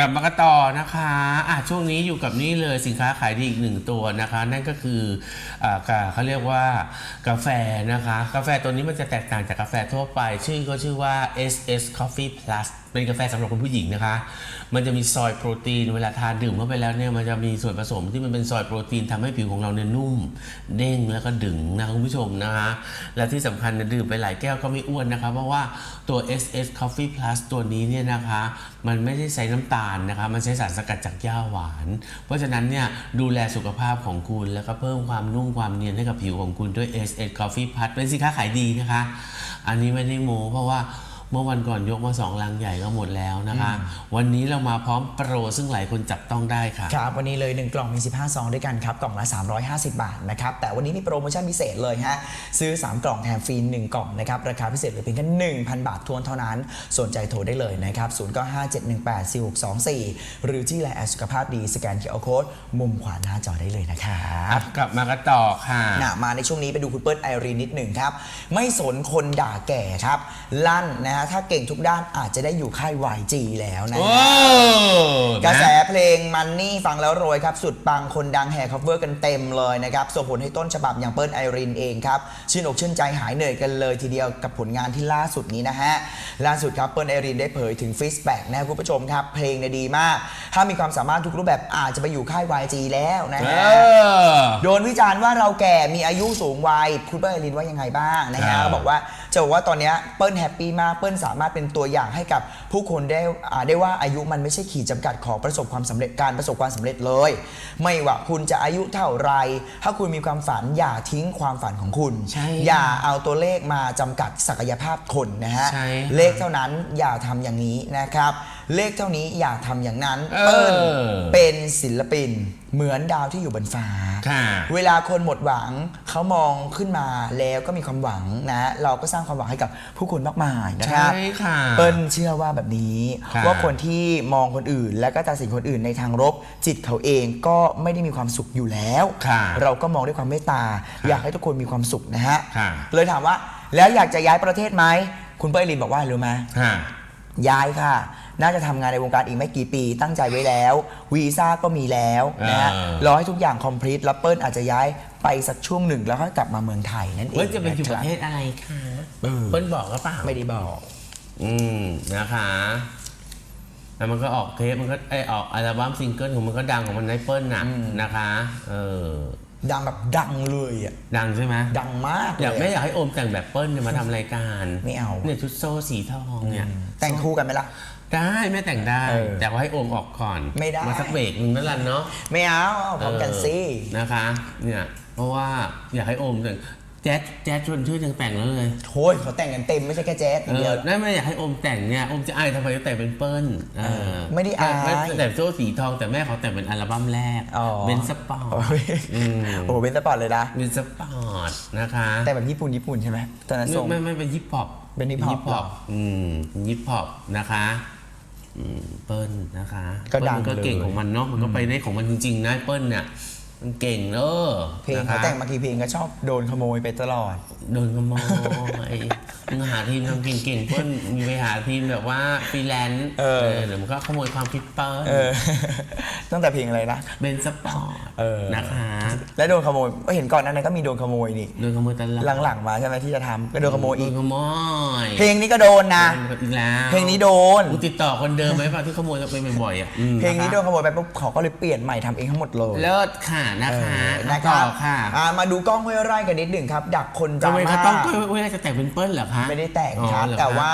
กลับมากันต่อนะคะอะช่วงนี้อยู่กับนี่เลยสินค้าขายดีอีกหนึ่งตัวนะคะ นั่นก็คืออ่ากาเขาเรียกว่ากาแฟนะคะ กาแฟตัวนี้มันจะแตกต่างจากกาแฟทั่วไป ชื่อก็ชื่อว่า SS Coffee Plus เป็นกาแฟสำหรับคุณผู้หญิงนะคะ มันจะมีซอยโปรตีนเวลาทานดื่มเข้าไปแล้วเนี่ยมันจะมีส่วนผสมที่มันเป็นซอยโปรตีนทำให้ผิวของเราเนี่ยนุ่ม เด้งแล้วก็ดึงนะคุณผู้ชมนะคะ และที่สำคัญเนี่ยดื่มไปหลายแก้วก็ไม่อ้วนนะคะ เพราะว่าตัว SS Coffee Plus ตัวนี้เนี่ยนะคะ มันไม่ได้ใช้น้ำตาลนะคะ มันใช้สารสกัดจากหญ้าหวาน เพราะฉะนั้นเนี่ยดูแลสุขภาพของคุณแล้วก็เพิ่มความนุ่มความเนียนให้กับผิวของคุณด้วย SS Coffee Plus เป็นสินค้าขายดีนะคะ อันนี้ไม่ได้โม้เพราะว่า เมื่อวันก่อนยกมาสองลังใหญ่ก็หมดแล้วนะคะ วันนี้เรามาพร้อมโปรซึ่งหลายคนจับต้องได้ค่ะ ครับวันนี้เลย 1 กล่องมี 15 ซองด้วยกันครับ กล่องละ 350 บาทนะครับ แต่วันนี้มีโปรโมชั่นพิเศษเลยฮะ ซื้อ 3 กล่องแถมฟรี1 กล่องนะครับ ราคาพิเศษเหลือเพียงแค่1,000 บาททวนเท่านั้น สนใจโทรได้เลยนะครับ0957184624 หรือที่ไลน์แอดสุขภาพดีสแกนเคอร์โค้ดมุมขวาหน้าจอได้เลยนะครับกลับมากันต่อค่ะนะมาในช่วงนี้ไปดูคุณเปิ้ลไอรีนนิดหนึ่งครับไม่สนคนด่าแก่ครับลั่นนะฮะถ้าเก่งทุกด้านอาจจะได้อยู่ค่าย YG แล้วนะโอ้ฮะกระแสเพลงมันนี่ฟังแล้วโรยครับ สุดปังคนดังแห่คัฟเวอร์กันเต็มเลยนะครับส่งผลให้ต้นฉบับอย่างเปิ้ลไอรินเองครับชื่นอกชื่นใจหายเหนื่อยกันเลยทีเดียวกับผลงานที่ล่าสุดนี้นะฮะล่าสุดครับเปิ้ลไอรินได้เผยถึงฟีดแบ็กนะครับคุณผู้ชมครับ เพลงเนี่ยดีมาก ถ้ามีความสามารถทุกรูปแบบอาจจะไปอยู่ค่าย YG แล้วนะเอฮะ อ โดนวิจารณ์ว่าเราแก่มีอายุสูงวัย คุณเปิ้ลไอรินว่ายังไงบ้างนะฮะครับก็บอกว่าจะบอกว่าตอนเนี้ยเปิ้ลแฮปปี้มากเปิ้ลสามารถเป็นตัวอย่างให้กับผู้คนได้อ่าได้ว่าอายุมันไม่ใช่ขีดจำกัดของประสบความสำเร็จการประสบความสำเร็จเลย ไม่ว่าคุณจะอายุเท่าไร ถ้าคุณมีความฝันอย่าทิ้งความฝันของคุณ ใช่อย่าเอาตัวเลขมาจำกัดศักยภาพคนนะฮะใช่ค่ะ เลขเท่านั้นอย่าทำอย่างนี้นะครับ เลขเท่านี้อย่าทำอย่างนั้นเออเปิ้ลเป็นศิลปินเหมือนดาวที่อยู่บนฟ้าค่ะเวลาคนหมดหวังเขามองขึ้นมาแล้วก็มีความหวังนะ เราก็สร้างความหวังให้กับผู้คนมากมายนะครับใช่ค่ะเปิ้ลเชื่อว่าแบบนี้ค่ะว่าคนที่มองคนอื่น และก็ตัดสินคนอื่นในทางลบจิตเขาเองก็ไม่ได้มีความสุขอยู่แล้วค่ะเราก็มองด้วยความเมตตา อยากให้ทุกคนมีความสุขนะฮะค่ะเลยถามว่า แล้วอยากจะย้ายประเทศไหมคุณเปิ้ลลินบอกว่ารู้ไหมค่ะ ย้ายค่ะ น่าจะทำงานในวงการอีกไม่กี่ปี ตั้งใจไว้แล้ว วีซ่าก็มีแล้วนะฮะเออรอให้ทุกอย่างคอมพลีทแล้วเปิ้ลอาจจะย้ายไปสักช่วงหนึ่งแล้วค่อยกลับมาเมืองไทยนั่นเองเฮ้ยจะเป็นอยู่คปบระเทศอะไรคะเออเปิ้ลบอกก็เปล่าไม่ได้บอก อืมนะคะแล้วมันก็ออกเทปมันก็ไอยออกอัลบั้มซิงเกิลของมันก็ดังของมันในเปิ้ลน่ะนะคะ เออ ดังแบบดังเลยอะดังใช่ไหมดังมากเลอยากยไม่อยากให้โอมแต่งแบบเปิ้ลเนี่ยมาทำรายการไม่เอาเนี่ยชุดโซ่สีทองเนี่ยแต่งคู่กันไหมล่ะได้แม่แต่งได้เออแต่ว่าให้โอมออกก่อนไม่ได้มาสักเบรกหนึ่งนั่นแหละเนาะไม่เอาเอาพร้อมกันสิเออนะคะเนี่ยเพราะว่าอยากให้โอมแต่ง แจ๊ดแจ๊ดชวนชื่อยังแต่งแล้วเลยโอ้ยเขาแต่งกันเต็มไม่ใช่แค่แจ๊สอเอย่างเดียอวนั่นไม่อยากให้โอมแต่งเนี่ยโอมจะอายทำไมจะแต่งเป็นเปิ้ลเออไม่ได้อาย แต่แต่งโซ่สีทองแต่แม่เขาแต่งเป็นอัลบั้มแรกอ๋อเป็นสปอร์ต โอ้ยอืม โอ้โหเป็นสปอร์ตเลยนะ เป็นสปอร์ตนะคะแต่แบบญี่ปุ่นญี่ปุ่นใช่ไหมตอนนั้นทรงไม่ไม่เป็นฮิปฮอปเป็นฮิปฮอปฮอปอืมฮิปฮอปนะคะอืมเปิ้ลนะคะก็ดังเปิ้ลมันก็เก่งเลย ของมันเนาะมันก็ไปได้ของมันจริงๆนะเปิ้ลเนี่ย มันเก่งเออเพลงนะคะเขาแต่งมากี่เพลงก็ชอบโดนขโมยไปตลอด โดนขโมยมึงหาทีมทำเก่งๆเปิ้ลมีไปหาทีมแบบว่าฟรีแลนซ์เออเดี๋ยวมันก็ขโมยความคิดเปิ้ลเออตั้งแต่เพลงอะไรนะเป็นสปอร์ตเออนะคะ แล้วโดนขโมยก็เห็นก่อนหนั้นนั้นก็มีโดนขโมยนี่โดนขโมยตลอดหลังๆมาใช่ไหมที่จะทำก็โดนขโมยอีกโดนขโมยเพลงนี้ก็โดนนะโดนอีกแล้วเพลงนี้โดนกูติดต่อคนเดิมไหมเปล่าที่ขโมยกันไปบ่อยๆอะอืมเพลงนี้โดะนขโมยไปปุ๊บเขาก็เลยเปลี่ยนใหม่ทำเองทั้งหมดเลยคะเลิศค่ะนะคะเออนะคต่รัอบค่ะอ่ามาดูกล้องห้วยไร่กันนิดหนึ่งครับ ดักคนดทำราไมม่าเขาต้องเว้ยจะแต่งเป็นเปิ้ลเหรอคะไม่ได้แต่งอ๋อครับเหรอแต่คะว่า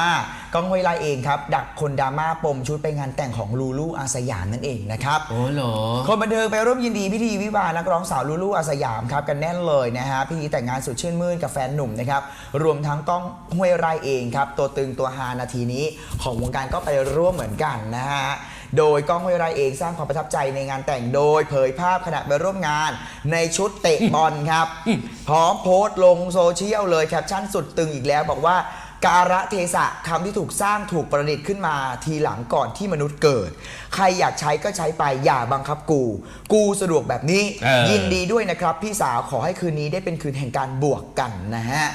กล้องห้วยไร่เองครับ ดักคนดราม่าปมชุดไปงานแต่งของลูลูอาสยามนั่นเองนะครับ โอ้โหคนบันเทิงไปร่วมยินดีพิธีวิวาห์นักร้องสาวลูลูอาสยามครับกันแน่นเลยนะฮะพิธีแต่งงานสุดชื่นมื่นกับแฟนหนุ่มนะครับรวมทั้งก้องห้วยไร่เองครับตัวตึงตัวฮานาทีนี้ของวงการก็ไปร่วมเหมือนกันนะฮะ โดยก้องห้วยไร่เองสร้างความประทับใจในงานแต่งโดยเผยภาพขณะไปร่วมงานในชุดเตะบอลครับ พร้อมโพสต์ลงโซเชียลเลยแคปชั่นสุดตึงอีกแล้วบอกว่าการะเทศะคำที่ถูกสร้างถูกประดิษฐ์ขึ้นมาทีหลังก่อนที่มนุษย์เกิด ใครอยากใช้ก็ใช้ไปอย่าบังคับกู กูสะดวกแบบนี้ เออ ยินดีด้วยนะครับ พี่สาวขอให้คืนนี้ได้เป็นคืนแห่งการบวกกันนะฮะ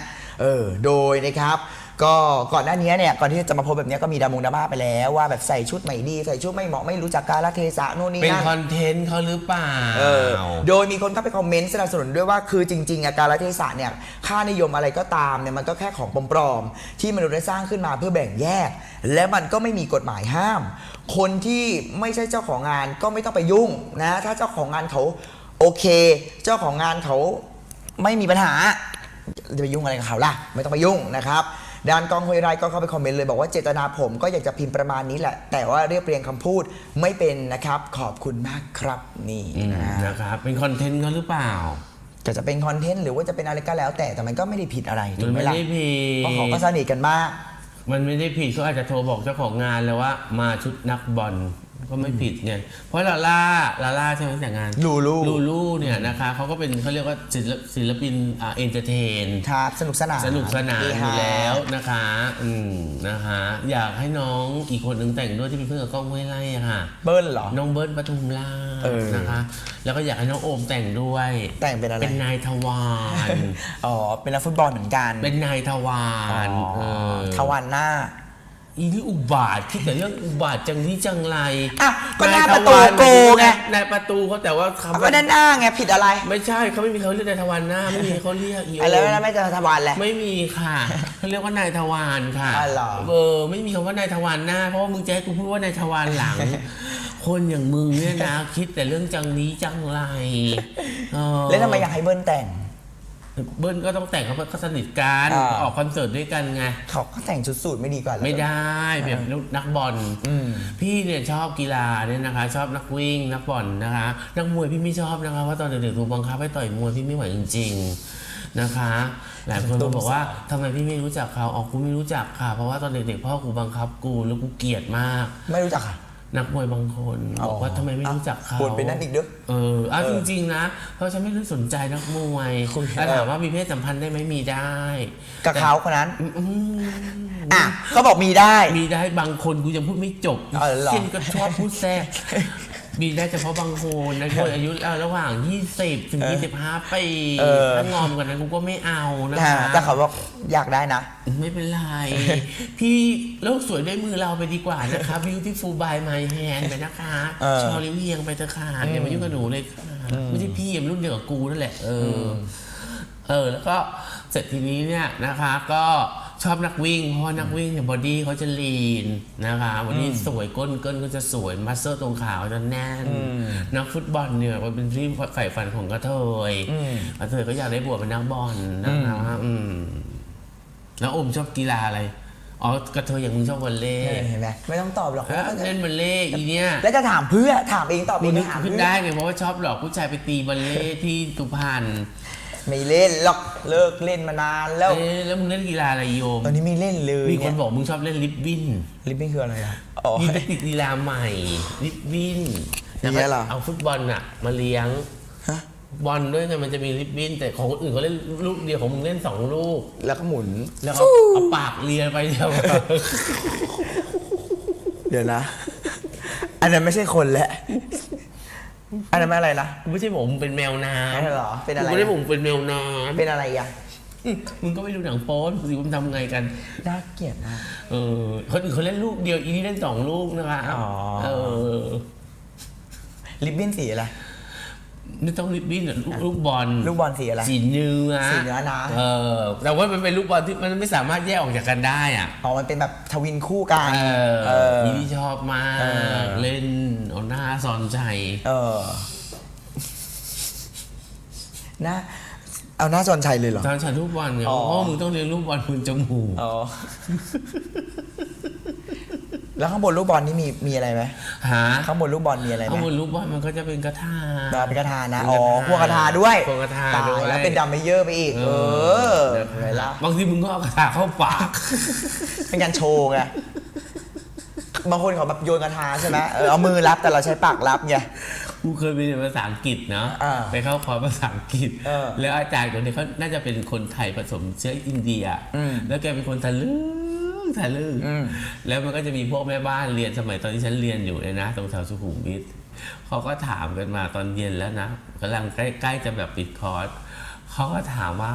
เออ โดยนะครับ ก็ก่อนหน้านี้เนี่ยก่อนที่จะมาโพสต์แบบเนี้ยก็มีดามงดราม่าไปแล้วว่าแบบใส่ชุดไม่ดี ใส่ชุดไม่เหมาะไม่รู้จักกาลเทศะนู่นนี่เป็นนั่น คอนเทนต์เขาหรือเปล่า เออโดยมีคนเข้าไปคอมเมนต์สนับสนุนด้วยว่าคือจริงๆอาการละเทศะเนี่ยค่านิยมอะไรก็ตามเนี่ยมันก็แค่ของปลอมๆที่มนุษย์ได้สร้างขึ้นมาเพื่อแบ่งแยก และมันก็ไม่มีกฎหมายห้าม คนที่ไม่ใช่เจ้าของงานก็ไม่ต้องไปยุ่งนะถ้าเจ้าของงานเขาโอเค เจ้าของงานเขาไม่มีปัญหาจะไปยุ่งอะไรกับเขาล่ะ ไม่ต้องไปยุ่งนะครับ ด้านกองห้วยไร่ก็เข้าไปคอมเมนต์เลยบอกว่าเจตนาผมก็อยากจะพิมพ์ประมาณนี้แหละ แต่ว่าเรียบเรียงคำพูดไม่เป็นนะครับขอบคุณมากครับนี่อืมนะนะครับ เป็นคอนเทนต์เขาหรือเปล่า ก็จะเป็นคอนเทนต์หรือว่าจะเป็นอะไรก็แล้วแต่แต่มันก็ไม่ได้ผิดอะไรถูมักนไหมไม่ล่ะได้ผิดเพราะเขาก็สนิทกันมาก มันไม่ได้ผิดเขาอาจจะโทรบอกเจ้าของงานเลยว่ามาชุดนักบอล ก็ไม่ผิดไงเพราะลาล่าลาล่าใช่ไหมแต่งงานลูลูลูลูเนี่ยนะคะเขาก็เป็นเขาเรียกว่าศิลปศิลปินอ่าเอนเตอร์เทนครับสนุกสนานสนุกสนานเฮอฮยู่แล้วนะคะอืมนะคะ อยากให้น้องอีกคนหนึ่งแต่งด้วยที่เป็นเพื่อนกับกล้องห้วยไร่อะค่ะ เบิ้ลเหรอ น้องเบิร์ดปทุมราชเออนะคะ แล้วก็อยากให้น้องโอมแต่งด้วย แต่งเป็นอะไรเป็นนายทวารอ๋อเป็นนักฟุตบอลเหมือนกัน เป็นนายทวารอ๋อเออทวันหน้า อีนี่อุบาทคิดแต่เรื่องอุบาทจังที่จังไรอะก็หน้าทประตูวรโกไงนายประตูเขาแต่ว่าคำก็ด้านหน้าไงผิดอะไร ไม่ใช่เขาไม่มีเขาเรียกนายทวารหน้าไม่มีเขาเรียกอีโออะไรมแล้วไม่จะทวันแหละไม่มีค่ะเขาเรียกว่านายทวารค่ะอ๋อเหรอเออไม่มีคำว่านายทวารหน้า เพราะว่ามึงจะให้กูพูดว่านายทวารหลัง คนอย่างมึงเนี่ยนะคิดแต่เรื่องจังนี้จังไรเออแล้วทำไมอยากให้เบิ้ลแต่ง เบิ้ลก็ต้องแต่งเขาเขาสนิทกันอ่า ออกคอนเสิร์ตด้วยกันไง เขาก็แต่งชุดสูทไม่ดีกว่าเหรอ ไม่ได้แบบนักบอลอืม พี่เนี่ยชอบกีฬาเนี่ยนะคะ ชอบนักวิ่งนักบอลนะคะ นักมวยพี่ไม่ชอบนะคะเพราะตอนเด็กๆถูกบังคับให้ต่อยมวยพี่ไม่ไหวจริง ๆนะคะ หลายคนก็บอกว่าทำไมพี่ไม่รู้จักเขาออกกูไม่รู้จักค่ะ เพราะว่าตอนเด็กๆพ่อกูบังคับกูแล้วกูเกลียดมาก ไม่รู้จักค่ะ นักมวยบางคนบอกว่าทำไมไม่รู้จักเขาปวดเป็นนั่นอีกเด้อเออเอาเอจอริง ๆ นะ เพราะฉันไม่ได้สนใจนักมวยคุยแล้วถามว่ามีเพศสัมพันธ์ได้ไหมมีได้กับเขาคนนั้นอืมอะก็บอกมีได้ มีได้บางคนกูยังพูดไม่จบอ๋อเหรอเช่นก็ชอบพูดแทรก มีได้เฉพาะบางคนนะคนอายุเอ่อระหว่าง 20 ถึง 25 ปีเออ ถ้างอมกันนั้นกูก็ไม่เอานะอ่าคะ แต่เขาบอกอยากได้นะ ไม่เป็นไร พี่โลกสวยด้วยมือเราไปดีกว่านะคะ beautiful by my hand ไปนะคะเออ ชอลิเวียงไปเถอะค่ะอย่ามายุ่งกับหนูเลยค่ะไม่ใช่พี่อย่ามารุ่นเดียวกับกูนั่นแหละเอออเออ แล้วก็เสร็จทีนี้เนี่ยนะคะ ก็ ชอบนักวิ่ง เพราะว่านักวิ่งเนี่ยบอดี้เขาจะลีนนะคะบอดี้สวยก้นก้นก็จะสวยมัสเซอร์ตรงขาเขาจะแน่น นักฟุตบอลเนี่ยมันเป็นที่ใฝ่ฝันของกระเทยกระเทยก็อยากได้บวชเป็นนักบอลนะคะอืมแล้วอมชอบกีฬาอะไรอ๋อกระเทยอย่างมึงชอบวอลเลย์เห็นไหมไม่ต้องตอบหรอกเอ้ยเล่นวอลเลย์อีเนี่ยแล้วจะถามเพื่อถามเองตอบเอมึงงนึกถามขึ้นเพื่อได้ไงเพราะว่าชอบหลอกผู้ชายไปตีวอลเลย์ที่สุพรรณ ไม่เล่นหรอกเลิกเล่นมานานแล้ว เอ๊ะแล้วมึงเล่นกีฬาอะไรโยมตอนนี้ไม่เล่นเลยมีคนเยบอกมึงชอบเล่นลิฟบินลิปปิ้งคืออะไรอะอ๋อ มีไปติดกีฬาใหม่ลิฟบินอย่างเงี้ยเหรอ เอาฟุตบอลอะมาเลี้ยง ฮะบอลด้วยไงมันจะมีลิฟบินแต่ของคนอื่นเขาเล่นลูกเดียวของมึงเล่นสองลูก แล้วก็หมุน แล้วก็เอาปากเลียไปเดียวเดี๋ยวนะ อันนั้นไม่ใช่คนแหละ อันนั้นไม่อะไรนะกูไม่ใช่บอกมึงเป็นแมวน้ไม่ใช่เหรอำเป็นอะไรกูไม่ได้บอกมึงเป็นแมวน้เป็นอะไรอะำมึงก็ไม่ดูหนังโป๊ดูสิว่ามึงทำไงกัน น่าเกลียดมาก เออคนอื่นเขาเล่นลูกเดียวอีนี่เล่นสองลูกนะคะอ๋อ เออลิปบิ้นสีอะไร ไม่ต้องลิฟบินอะลูกลูกบอลลูกบอลสีอะไรสีเนื้อสีเนื้อนะเออแต่ว่ามันเป็นลูกบอลที่มันไม่สามารถแยกออกจากกันได้อะอ๋อมันเป็นแบบทวินคู่กันเออเออนี่ที่ชอบมากเออเล่นเอาหน้าซอนใจ เออหน้าเอาหน้าจอนชัยเลยเหรอตอนฉันลูกบอลเนี่ยอ๋อเพราะว่ามึงต้องเรียนลูกบอลมึงจมูกอ๋อ แล้วข้างบนลูกบอลนี่มีมีอะไรไหมหาข้างบนลูกบอลมีอะไรไหมข้างบนลูกบอลมันก็จะเป็นกระทามาเป็นกระทานะเป็นอ๋กอระทาพวกกระทาด้วยพวกกระทาตายด้วยแล้วเป็นดัมเมเยอร์ไปอีก เออนะเห็นไหมล่ะบางทีมึงก็เอากระทาเข้าปาก เป็นการโชว์ไงบางคนเขาแบบโยนกระทาใช่ไหมเออเอามือรับแต่เราใช้ปากรับไงกูเคยไปเรียนภาษาอังกฤษเนาะอ่าไปเข้าคอร์สภาษาอังกฤษเออแล้วอาจารย์คนนี้เขาน่าจะเป็นคนไทยผสมเชื้ออินเดียอืมแล้วแกเป็นคนทะลึ่ง ทะลึ่งอืมแล้วมันก็จะมีพวกแม่บ้านเรียนสมัยตอนที่ฉันเรียนอยู่เลยนะ ตรงแถวสุขุมวิทเขาก็ถามกันมาตอนเย็นแล้วนะกำลังใกล้ๆจะแบบปิดคอร์สเขาก็ถามว่า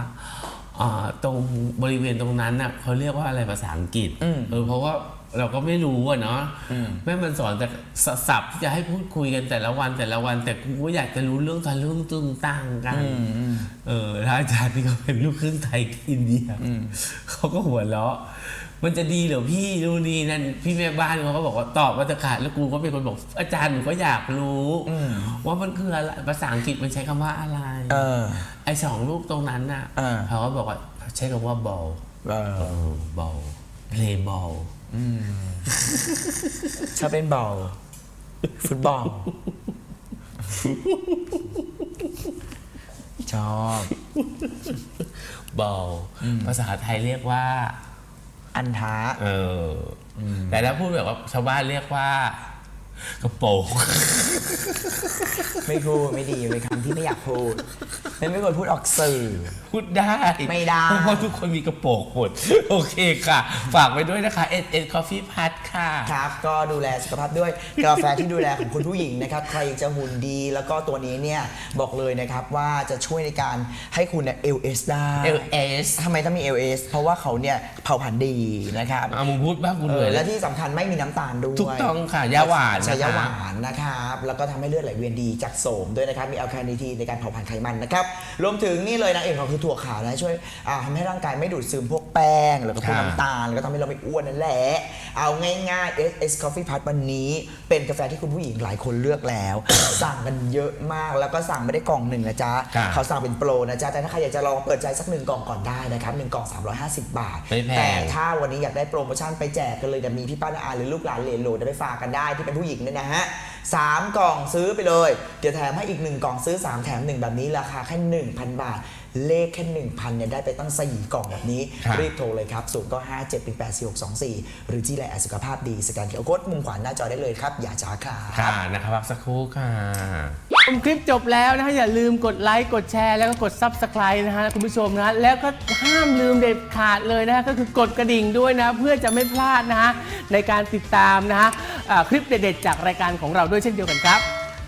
อ่าตรงบริเวณตรงนั้นน่ะเขาเรียกว่าอะไรภาษาอังกฤษอืมเออเพราะว่าเราก็ไม่รู้อะเนาะอืมแม่มันสอนแต่สศัพท์ที่จะให้พูดคุยกันแต่ละวันแต่ละวัน แต่กูก็อยากจะรู้เรื่องทะลึ่งตึงตั้งกันอืมอืมเออแล้วอาจารย์นี่ก็เป็นลูกครึ่งไทยกับอินเดียเขาก็หัวเราะ มันจะดีเหรอพี่นู่นนี่นั่นพี่แม่บ้านเขาก็บอกว่าตอบมาตรขาดแล้วกูก็เป็นคนบอกอาจารย์หนูก็อยากรู้อืมว่ามันคืออะไรภาษาอังกฤษมันใช้คำว่าอะไรเออไอ้สองลูกตรงนั้นน่ะเออเขาก็บอกว่าใช้คำว่า ball เออเออ ball play ball ชอบเล่นบอลฟุตบอลชอบ ball ภาษาไทยเรียกว่า อันท้าเอออแต่ถ้าพูดแบบว่าชาวบ้านเรียกว่า กระโปรงไม่พูดไม่ดีเป็นคำที่ไม่อยากพูดเป็นไม่ควรพูดออกสื่อ พูดได้ไม่ได้ เพราะว่าทุกคนมีกระโปรงหมดโอเคค่ะ ฝากไว้ด้วยนะคะ S S Coffee Pad ค่ะ ครับ ก็ดูแลสุขภาพด้วยกาแฟที่ดูแลของคุณผู้หญิงนะครับ ใครจะหุ่นดีแล้วก็ตัวนี้เนี่ย บอกเลยนะครับว่าจะช่วยในการให้คุณเนี่ย LS ได้ L S ทำไมต้องมี LS เพราะว่าเขาเนี่ยเผาผลาญดีนะครับเอามึงพูดบ้างกูเอเหนื่ออยและแล้วที่สำคัญไม่มีน้ำตาลด้วย ถูกต้องค่ะยาหวานใช้นะคะยาหวานนะครับแล้วก็ทำให้เลือดไหลเวียนดีจากโสมด้วยนะครับมีแอลคาเนทีในการเผาผลาญไขมันนะครับรวมถึงนี่เลยนะเอกเขาคือถั่วขาวนะช่วยอ่าทำให้ร่างกายไม่ดูดซึมพวกแป้งแล้วก็พวกค่ะน้ำตาลแล้วก็ทำให้เราไม่อ้วนนั่นแหละเอาง่ายๆ SS Coffee Pad วันนี้ เป็นกาแฟที่คุณผู้หญิงหลายคนเลือกแล้ว สั่งกันเยอะมากแล้วก็สั่งไม่ได้กล่องหนึ่งนะจ๊ะค่ะเขาสั่งเป็นโปรนะจ๊ะแต่ถ้าใครอยากจะลองเปิดใจสักหนึ่งกล่องก่อนได้นะครับหนึ่งกล่อง 350 บาทไม่แพงแต่ถ้าวันนี้อยากได้โปรโมชั่นไปแจกกันเลยเดี๋ยวมีพี่ป้าน้าอาหรือลูกหลานเหลนโหลดไปฝากกันได้ที่เป็นผู้หญิงเนี่ยนะฮะสามกล่องซื้อไปเลย เดี๋ยวแถมให้อีกหนึ่งกล่องซื้อ 3 แถม 1 แบบนี้ราคาแค่ 1,000 บาท เลขแค่ 1,000เนี่ยได้ไปตั้ง4กล่องแบบนี้ ครับรีบโทรเลยครับ0 9 5 7 1 8 4 6 2 4 หรือที่ไลน์แอดสุขภาพดีสแกนเคอร์โค้ดมุมขวาหน้าจอได้เลยครับ อย่าช้าครับค่ะนะคะพักสักครู่ค่ะ ชมคลิปจบแล้วนะฮะอย่าลืมกดไลค์กดแชร์แล้วก็กด Subscribe นะฮะคุณผู้ชมนะแล้วก็ห้ามลืมเด็ดขาดเลยนะฮะก็คือกดกระดิ่งด้วยนะ เพื่อจะไม่พลาดนะฮะในการติดตามนะฮะอ่าคลิปเด็ดๆจากรายการของเราด้วยเช่นเดียวกันครับ